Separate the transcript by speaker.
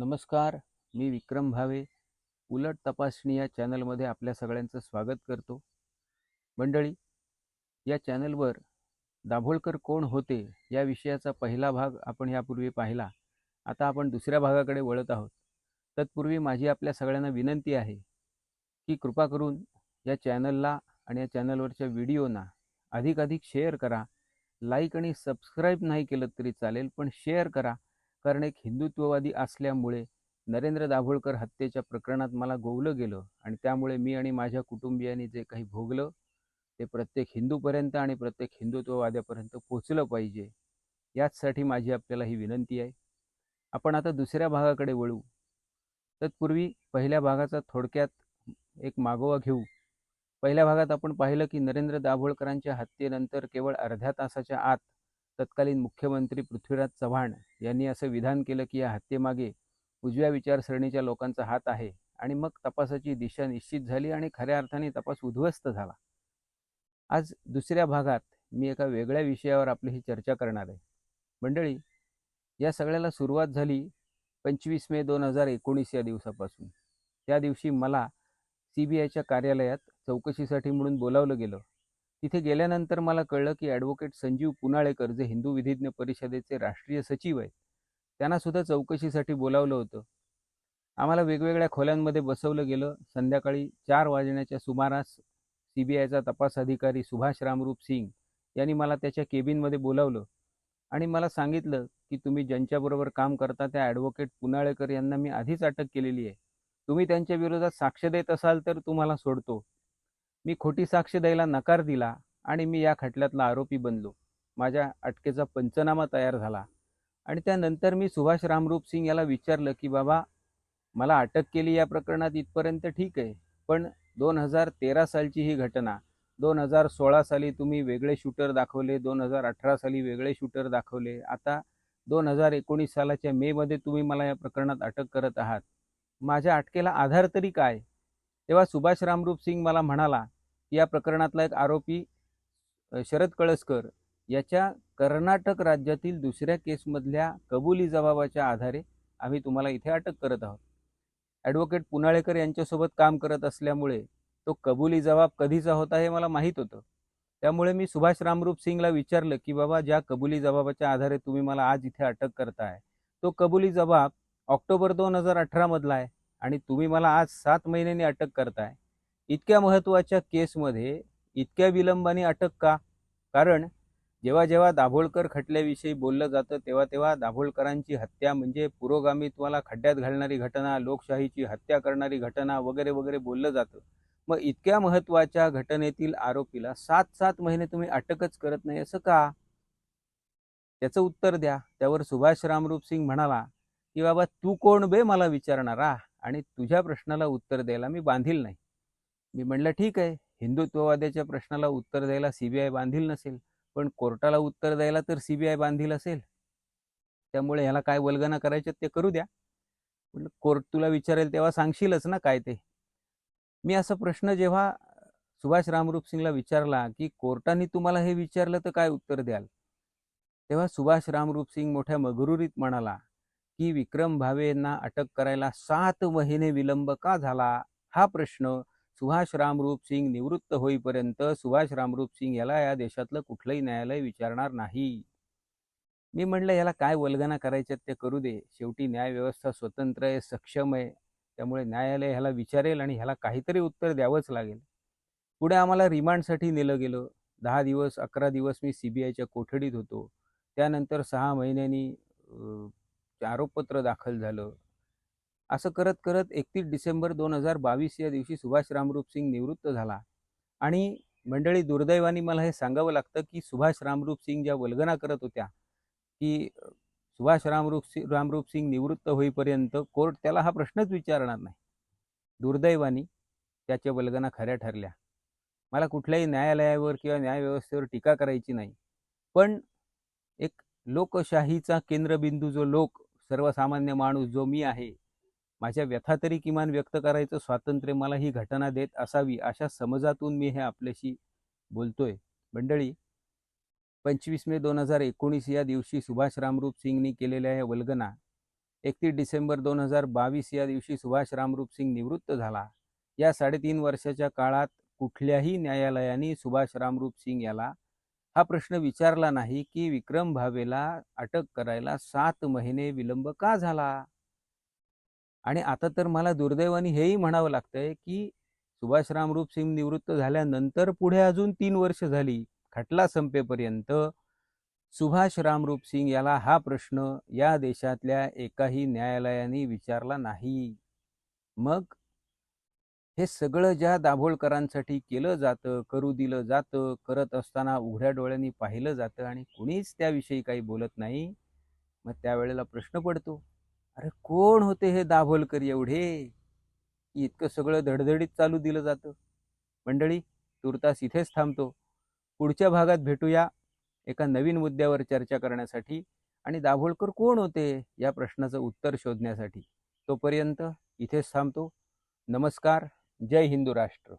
Speaker 1: नमस्कार मी विक्रम भावे. उलट तपासणी या चॅनलमध्ये आपल्या सगळ्यांचं स्वागत करतो. मंडळी या चॅनलवर दाभोळकर कोण होते या विषयाचा पहिला भाग आपण यापूर्वी पाहिला. आता आपण दुसऱ्या भागाकडे वळत आहोत. तत्पूर्वी माझी आपल्या सगळ्यांना विनंती आहे की कृपा करून या चॅनलला आणि या चॅनलवरच्या व्हिडिओना अधिकाधिक शेअर करा. लाईक आणि सबस्क्राईब नाही केलं तरी चालेल पण शेअर करा. कारण एक हिंदुत्ववादी असल्यामुळे नरेंद्र दाभोळकर हत्येच्या प्रकरणात मला गोवलं गेलं आणि त्यामुळे मी आणि माझ्या कुटुंबियांनी जे काही भोगलं ते प्रत्येक हिंदूपर्यंत आणि प्रत्येक हिंदुत्ववाद्यापर्यंत पोचलं पाहिजे याचसाठी माझी आपल्याला ही विनंती आहे. आपण आता दुसऱ्या भागाकडे वळू. तत्पूर्वी पहिल्या भागाचा थोडक्यात एक मागोवा घेऊ. पहिल्या भागात आपण पाहिलं की नरेंद्र दाभोळकरांच्या हत्येनंतर केवळ अर्ध्या तासाच्या आत तत्कालीन मुख्यमंत्री पृथ्वीराज चव्हाण यांनी असं विधान केलं की या हत्येमागे उजव्या विचारसरणीच्या लोकांचा हात आहे आणि मग तपासाची दिशा निश्चित झाली आणि खऱ्या अर्थाने तपास उद्ध्वस्त झाला. आज दुसऱ्या भागात मी एका वेगळ्या विषयावर आपली ही चर्चा करणार आहे. मंडळी या सगळ्याला सुरुवात झाली पंचवीस मे दोन हजार एकोणीस या दिवसापासून. त्या दिवशी मला सी बी आयच्या कार्यालयात चौकशीसाठी म्हणून बोलावलं गेलं. तिथे गेल्यानंतर मला कळलं की ॲडव्होकेट संजीव पुनाळेकर जे हिंदू विधिज्ञ परिषदेचे राष्ट्रीय सचिव आहेत त्यांना सुद्धा चौकशीसाठी बोलावलं होतं. आम्हाला वेगवेगळ्या खोल्यांमध्ये बसवलं गेलं. संध्याकाळी चार वाजण्याच्या सुमारास सी बी आयचा तपास अधिकारी सुभाष रामरूप सिंग यांनी मला त्याच्या केबिनमध्ये बोलावलं आणि मला सांगितलं की तुम्ही ज्यांच्याबरोबर काम करता त्या ॲडव्होकेट पुनाळेकर यांना मी आधीच अटक केलेली आहे. तुम्ही त्यांच्या विरोधात साक्ष देत असाल तर तुम्हाला सोडतो. मी खोटी साक्ष द्यायला नकार दिला आणि मी या खटल्यातला आरोपी बनलो. माझ्या अटकेचा पंचनामा तयार झाला आणि त्यानंतर मी सुभाष रामरूप सिंग याला विचारलं की बाबा मला अटक केली या प्रकरणात इथपर्यंत ठीक आहे पण दोन हजार तेरा सालची ही घटना दोन हजार सोळा साली तुम्ही वेगळे शूटर दाखवले दोन हजार अठरा साली वेगळे शूटर दाखवले आता दोन हजार एकोणीस सालाच्या मेमध्ये तुम्ही मला या प्रकरणात अटक करत आहात. माझ्या अटकेला आधार तरी काय? तेव्हा सुभाष रामरूप सिंग मला म्हणाला की या प्रकरणातला एक आरोपी शरद कळसकर याच्या कर्नाटक राज्यातील दुसऱ्या केसमधल्या कबुली जबाबाच्या आधारे आम्ही तुम्हाला इथे अटक करत आहोत. ॲडव्होकेट पुनाळेकर यांच्यासोबत काम करत असल्यामुळे तो कबुली जबाब कधीचा होता हे मला माहीत होतं. त्यामुळे मी सुभाष रामरूप सिंगला विचारलं की बाबा ज्या कबुली जबाबाच्या आधारे तुम्ही मला आज इथे अटक करताय तो कबुली जबाब ऑक्टोबर दोन हजार अठरामधला आहे. आणि तुम्ही मला आज सात महिन्यांनी अटक करताय. इतक्या महत्त्वाच्या केसमध्ये इतक्या विलंबाने अटक का? कारण जेव्हा जेव्हा दाभोळकर खटल्याविषयी बोललं जातं तेव्हा तेव्हा दाभोळकरांची हत्या म्हणजे पुरोगामित्वाला खड्ड्यात घालणारी घटना लोकशाहीची हत्या करणारी घटना वगैरे वगैरे बोललं जातं. मग इतक्या महत्त्वाच्या घटनेतील आरोपीला सात सात महिने तुम्ही अटकच करत नाही असं का? त्याचं उत्तर द्या. त्यावर सुभाष रामरूप सिंग म्हणाला की बाबा तू कोण बे? मला विचारणारा आणि तुझ्या प्रश्नाला उत्तर द्यायला मी बांधील नाही. मी म्हणलं ठीक आहे हिंदुत्ववाद्याच्या प्रश्नाला उत्तर द्यायला सीबीआय बांधील नसेल पण कोर्टाला उत्तर द्यायला तर सीबीआय बांधील असेल. त्यामुळे ह्याला काय वल्गना करायच्यात ते करू द्या. म्हटलं कोर्ट तुला विचारेल तेव्हा सांगशीलच ना काय ते. मी असा प्रश्न जेव्हा सुभाष रामरूप सिंगला विचारला की कोर्टाने तुम्हाला हे विचारलं तर काय उत्तर द्याल? तेव्हा सुभाष रामरूप सिंग मोठ्या मगरुरीत म्हणाला की विक्रम भावेंना अटक करायला सात महिने विलंब का झाला? हा प्रश्न सुभाष रामरूप सिंग निवृत्त होईपर्यंत सुभाष रामरूप सिंग याला या देशातलं कुठलंही न्यायालय विचारणार नाही. मी म्हणलं याला काय वल्गना करायच्यात ते करू दे. शेवटी न्यायव्यवस्था स्वतंत्र आहे सक्षम आहे. त्यामुळे न्यायालय ह्याला विचारेल आणि ह्याला काहीतरी उत्तर द्यावंच लागेल. पुढे आम्हाला रिमांडसाठी नेलं गेलं. दहा दिवस अकरा दिवस मी सी बी आयच्या कोठडीत होतो. त्यानंतर सहा महिन्यांनी आरोपपत्र दाखल झालं. असं करत करत एकतीस डिसेंबर दोन हजार बावीस या दिवशी सुभाष रामरूप सिंग निवृत्त झाला. आणि मंडळी दुर्दैवाने मला हे सांगावं लागतं की सुभाष रामरूप सिंग ज्या वल्गना करत होत्या की सुभाष रामरूप सिंग रामरूप सिंग निवृत्त होईपर्यंत कोर्ट त्याला हा प्रश्नच विचारणार नाही. दुर्दैवानी त्याच्या वल्गना खऱ्या ठरल्या. मला कुठल्याही न्यायालयावर किंवा न्यायव्यवस्थेवर टीका करायची नाही. पण एक लोकशाहीचा केंद्रबिंदू जो लोक सर्वसामान्य माणूस जो मी आहे माझ्या व्यथा तरी किमान व्यक्त करायचं स्वातंत्र्य मला ही घटना देत असावी अशा समजातून मी हे आपल्याशी बोलतोय. मंडळी पंचवीस मे दोन हजार एकोणीस या दिवशी सुभाष रामरूप सिंगनी केलेल्या या वल्गना एकतीस डिसेंबर दोन हजार बावीस या दिवशी सुभाष रामरूप सिंग निवृत्त झाला. या साडेतीन वर्षाच्या काळात कुठल्याही न्यायालयाने सुभाष रामरूप सिंग याला हा प्रश्न विचारला नाही की विक्रम भावेला अटक करायला सात महिने विलंब का झाला? आणि आता तर मला दुर्दैवाने हेही म्हणावं लागतंय की सुभाष रामरूप सिंग निवृत्त झाल्यानंतर पुढे अजून तीन वर्ष झाली. खटला संपेपर्यंत सुभाष रामरूप सिंग याला हा प्रश्न या देशातल्या एकाही न्यायालयाने विचारला नाही. मग हे सगळं ज्या दाभोळकरांसाठी केलं जातं करू दिलं जातं करत असताना उघड्या डोळ्यांनी पाहिलं जातं आणि कुणीच त्याविषयी काही बोलत नाही मग त्यावेळेला प्रश्न पडतो अरे कोण होते हे दाभोलकर एवढे? की इतकं सगळं धडधडीत चालू दिलं जातं. मंडळी तुर्तास इथेच थांबतो. पुढच्या भागात भेटूया एका नवीन मुद्द्यावर चर्चा करण्यासाठी आणि दाभोळकर कोण होते या प्रश्नाचं उत्तर शोधण्यासाठी. तोपर्यंत इथेच थांबतो. नमस्कार. जय हिंदू राष्ट्र